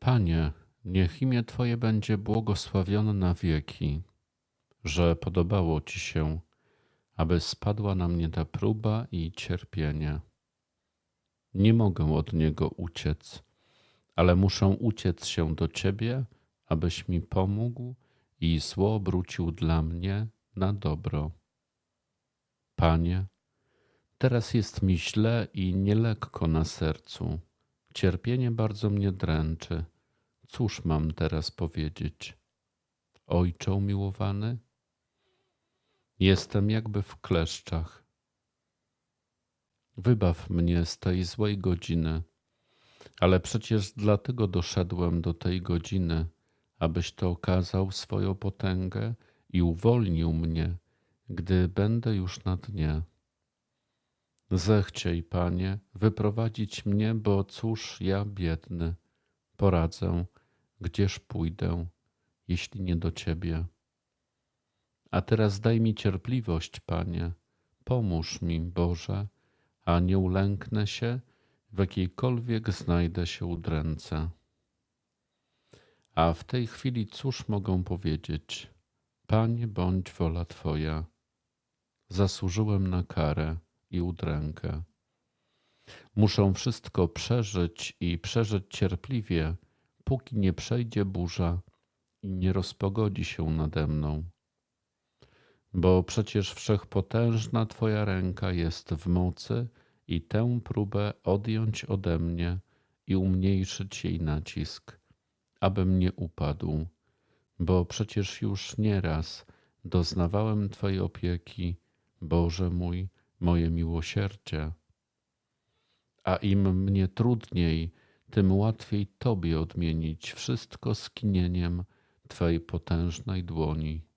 Panie, niech imię Twoje będzie błogosławione na wieki, że podobało Ci się, aby spadła na mnie ta próba i cierpienie. Nie mogę od niego uciec, ale muszę uciec się do Ciebie, abyś mi pomógł i zło obrócił dla mnie na dobro. Panie, teraz jest mi źle i nielekko na sercu. Cierpienie bardzo mnie dręczy. Cóż mam teraz powiedzieć? Ojcze umiłowany? Jestem jakby w kleszczach. Wybaw mnie z tej złej godziny, ale przecież dlatego doszedłem do tej godziny, abyś to okazał swoją potęgę i uwolnił mnie, gdy będę już na dnie. Zechciej, Panie, wyprowadzić mnie, bo cóż ja biedny, poradzę, gdzież pójdę, jeśli nie do Ciebie. A teraz daj mi cierpliwość, Panie, pomóż mi, Boże, a nie ulęknę się, w jakiejkolwiek znajdę się udręce. A w tej chwili cóż mogę powiedzieć? Panie, bądź wola Twoja. Zasłużyłem na karę i udrękę. Muszę wszystko przeżyć i przeżyć cierpliwie, póki nie przejdzie burza i nie rozpogodzi się nade mną. Bo przecież wszechpotężna Twoja ręka jest w mocy i tę próbę odjąć ode mnie i umniejszyć jej nacisk, abym nie upadł, bo przecież już nieraz doznawałem Twojej opieki, Boże mój, moje miłosierdzie. A im mnie trudniej, tym łatwiej Tobie odmienić wszystko skinieniem Twej potężnej dłoni.